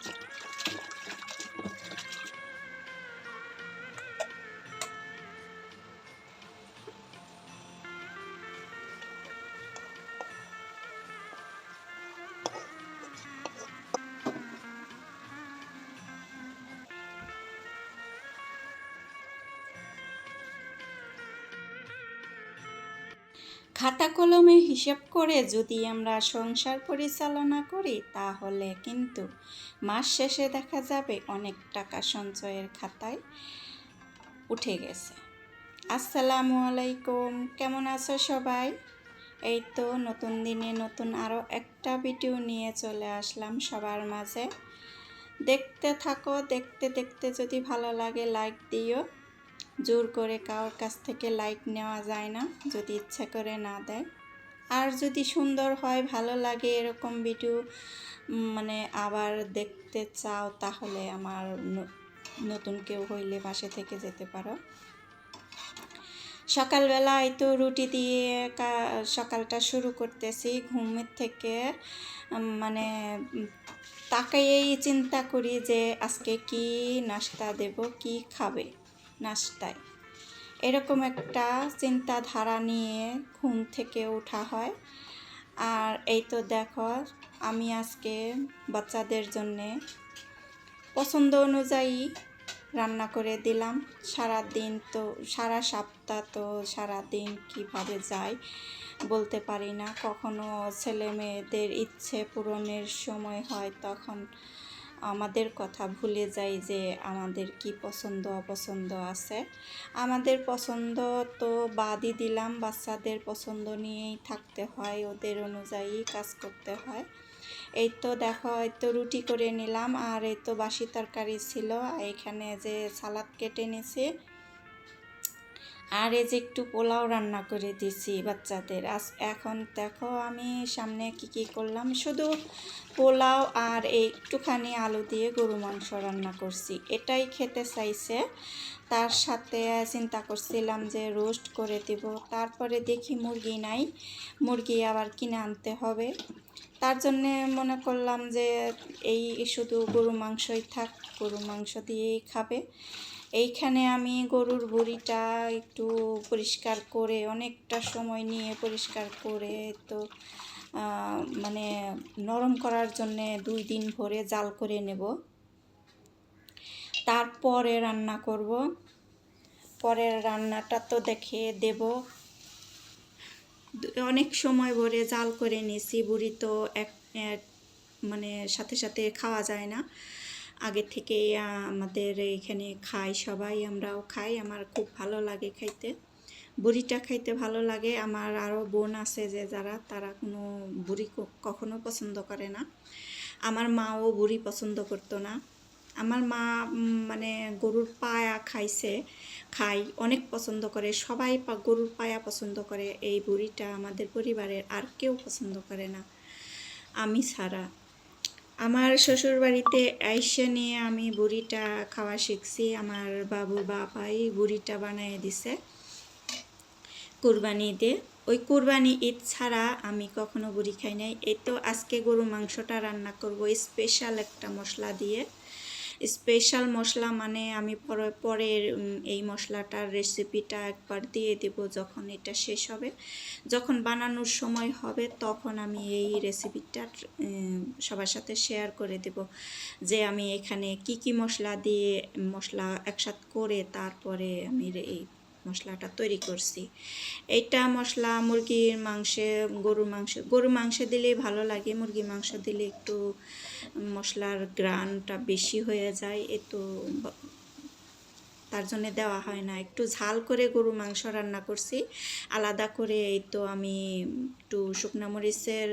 ちょっと待って。খাতা কলমে হিসাব করে যদি আমরা সংসার পরিচালনা করি, তাহলে কিন্তু মাস শেষে দেখা যাবে অনেক টাকা সঞ্চয়ের খাতায় উঠে গেছে। আসসালামু আলাইকুম, কেমন আছো সবাই? এই তো নতুন দিনে নতুন আরও একটা ভিডিও নিয়ে চলে আসলাম সবার মাঝে। দেখতে থাকো, দেখতে দেখতে যদি ভালো লাগে লাইক দিও। জোর করে কারোর কাছ থেকে লাইক নেওয়া যায় না, যদি ইচ্ছা করে না দেয়। আর যদি সুন্দর হয়, ভালো লাগে এরকম ভিডিও মানে আবার দেখতে চাও, তাহলে আমার নতুন কেউ হইলে বাসে থেকে যেতে পারো। সকালবেলা এই তো রুটি দিয়ে সকালটা শুরু করতেছি ঘুমের থেকে মানে তাকাইয়েই চিন্তা করি যে আজকে কি নাস্তা দেব, কি খাবে। নাস্তায় এরকম একটা চিন্তাধারা নিয়ে ঘুম থেকে ওঠা হয়। আর এই তো দেখো, আমি আজকে বাচ্চাদের জন্যে পছন্দ অনুযায়ী রান্না করে দিলাম। সারা দিন তো, সারা সপ্তাহ তো সারা দিন কীভাবে যায় বলতে পারি না। কখনো ছেলে মেয়েদের ইচ্ছে পূরণের সময় হয়, তখন আমাদের কথা ভুলে যাই যে আমাদের কি পছন্দ, অপছন্দ আছে। আমাদের পছন্দ তো বাদই দিলাম, বাচ্চাদের পছন্দ নিয়েই থাকতে হয়, ওদের অনুযায়ী কাজ করতে হয়। এই তো দেখো, এই তো রুটি করে নিলাম, আর এই তো বাসি তরকারি ছিল এখানে যে সালাদ কেটে নিছি আর এই যে একটু পোলাও রান্না করে দিছি বাচ্চাদের। আজ এখন দেখো আমি সামনে কি কি করলাম। শুধু পোলাও আর একটুখানি আলু দিয়ে গরু মাংস রান্না করছি। এটাই খেতে চাইছে। তার সাথে চিন্তা করছিলাম যে রোস্ট করে দিব। তারপরে দেখি মুরগি নাই। মুরগি আবার কিনে আনতে হবে। তার জন্যে মনে করলাম যে এই শুধু গরু মাংসই থাক, গরু মাংস দিয়েই খাবে। এইখানে আমি গরুর বুড়িটা একটু পরিষ্কার করে, অনেকটা সময় নিয়ে পরিষ্কার করে তো মানে নরম করার জন্যে দুই দিন ভরে জাল করে নেব। তারপরে রান্না করব। পরের রান্নাটা তো দেখে দেব। অনেক সময় ভরে জাল করে নিয়েছি, বুড়ি তো এক মানে সাথে সাথে খাওয়া যায় না। আগে থেকে আমাদের এখানে খাই সবাই, আমরাও খাই, আমার খুব ভালো লাগে খাইতে। বুড়িটা খাইতে ভালো লাগে, আমার আরও বোন আছে যে যারা, তারা কোনো বুড়ি কখনো পছন্দ করে না। আমার মাও বুড়ি পছন্দ করতো না। আমার মা মানে গরুর পায়া খাইছে, খাই অনেক পছন্দ করে। সবাই গরুর পায়া পছন্দ করে। এই বুড়িটা আমাদের পরিবারের আর কেউ পছন্দ করে না। আমি ছাড়া। আমার শ্বশুর বাড়িতে আইসা নিয়ে আমি বুড়িটা খাওয়া শিখছি। আমার বাবুর বাবাই বুড়িটা বানিয়ে দিছে কুরবানি ঈদে। ওই কুরবানি ঈদ ছাড়া আমি কখনো বুড়ি খাই নাই। এই তো আজকে গরু মাংসটা রান্না করব। স্পেশাল একটা মশলা দিয়ে। স্পেশাল মশলা মানে আমি পরে, পরের এই মশলাটার রেসিপিটা একবার দিয়ে দেব যখন এটা শেষ হবে। যখন বানানোর সময় হবে তখন আমি এই রেসিপিটা সবার সাথে শেয়ার করে দেব যে আমি এখানে কি কি মশলা দিয়ে মশলা একসাথ করে তারপরে আমি এই মশলাটা তৈরি করছি। এইটা মশলা মুরগির মাংসে, গরুর মাংস গরুর মাংস দিলে ভালো লাগে, মুরগির মাংস দিলে একটু মশলার গ্রানটা বেশি হয়ে যায়, এ তো তার জন্য দেওয়া হয় না। একটু ঝাল করে গরু মাংস রান্না করছি, আলাদা করে এই তো আমি একটু শুকনা মরিচের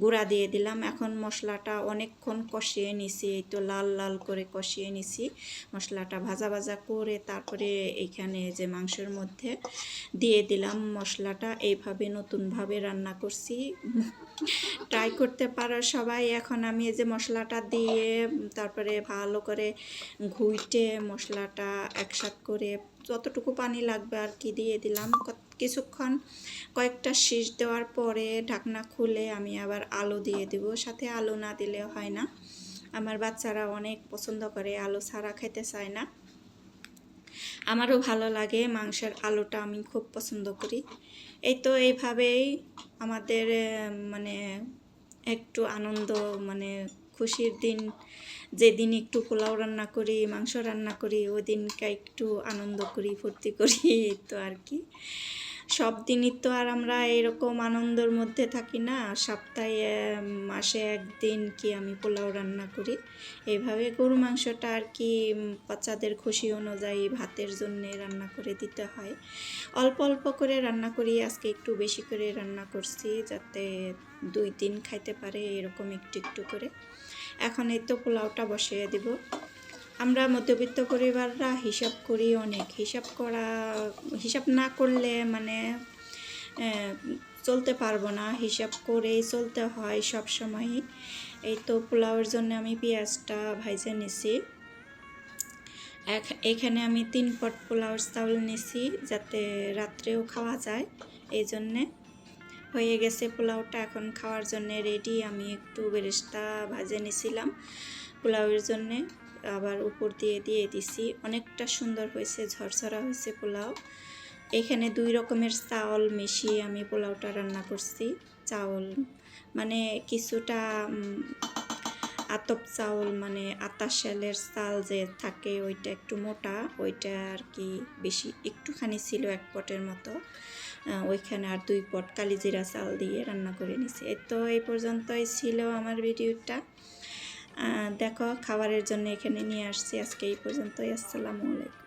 গুঁড়া দিয়ে দিলাম। এখন মশলাটা অনেকক্ষণ কষিয়ে নিছি, এই তো লাল লাল করে কষিয়ে নিছি। মশলাটা ভাজা ভাজা করে তারপরে এইখানে যে মাংসের মধ্যে দিয়ে দিলাম মশলাটা, এইভাবে নতুনভাবে রান্না করছি। ট্রাই করতে পারো সবাই। এখন আমি এই যে মশলাটা দিয়ে তারপরে ভালো করে ঘুইটে মশলাটা একসাথ করে যতটুকু পানি লাগবে আর কি দিয়ে দিলাম। কত- কিছুক্ষণ কয়েকটা শীষ দেওয়ার পরে ঢাকনা খুলে আমি আবার আলু দিয়ে দিব। সাথে আলু না দিলে হয় না। আমার বাচ্চারা অনেক পছন্দ করে, আলু ছাড়া খেতে চায় না। আমারও ভালো লাগে, মাংসের আলুটা আমি খুব পছন্দ করি। এই তো এইভাবেই আমাদের মানে একটু আনন্দ মানে খুশির দিন। যেদিন একটু পোলাও রান্না করি, মাংস রান্না করি ওই দিনকে একটু আনন্দ করি, ফুর্তি করি, এই তো আর কি। সব দিনই তো আর আমরা এরকম আনন্দের মধ্যে থাকি না। সপ্তাহে মাসে একদিন কি আমি পোলাও রান্না করি। এইভাবে গরু মাংসটা আর কি বাচ্চাদের খুশি অনুযায়ী ভাতের জন্যে রান্না করে দিতে হয়। অল্প অল্প করে রান্না করি, আজকে একটু বেশি করে রান্না করছি যাতে দুই দিন খাইতে পারে এরকম একটু একটু করে। এখন এই তো পোলাওটা বসিয়ে দিব। আমরা মধ্যবিত্ত পরিবাররা হিসাব করি অনেক। হিসাব করা, হিসাব না করলে মানে চলতে পারব না। হিসাব করেই চলতে হয় সব সময়ই এই তো পোলাওয়ের জন্য আমি পেঁয়াজটা ভাইজে নিছি। এখানে আমি তিন পট পোলাওর চাউল নিছি যাতে রাত্রেও খাওয়া যায়। এই জন্যে হয়ে গেছে পোলাওটা। এখন খাওয়ার জন্য রেডি। আমি একটু বেরেস্তা ভাজে নিছিলাম পোলাওয়ের জন্যে। আবার উপর দিয়ে দিয়ে দিছি। অনেকটা সুন্দর হয়েছে, ঝরঝরা হয়েছে পোলাও। এখানে দুই রকমের চাউল মিশিয়ে আমি পোলাওটা রান্না করছি। চাউল মানে কিছুটা আতপ চাউল মানে আতাশালের চাল যে থাকে ওইটা একটু মোটা, ওইটা আর কি বেশি একটুখানি ছিল এক পটের মতো। ওইখানে আর দুই পট কালিজিরা চাল দিয়ে রান্না করে নিছি। তো এই পর্যন্তই ছিল আমার ভিডিওটা। দেখো খাবারের জন্য এখানে নিয়ে আসছি। আজকে এই পর্যন্তই। আসসালামু আলাইকুম।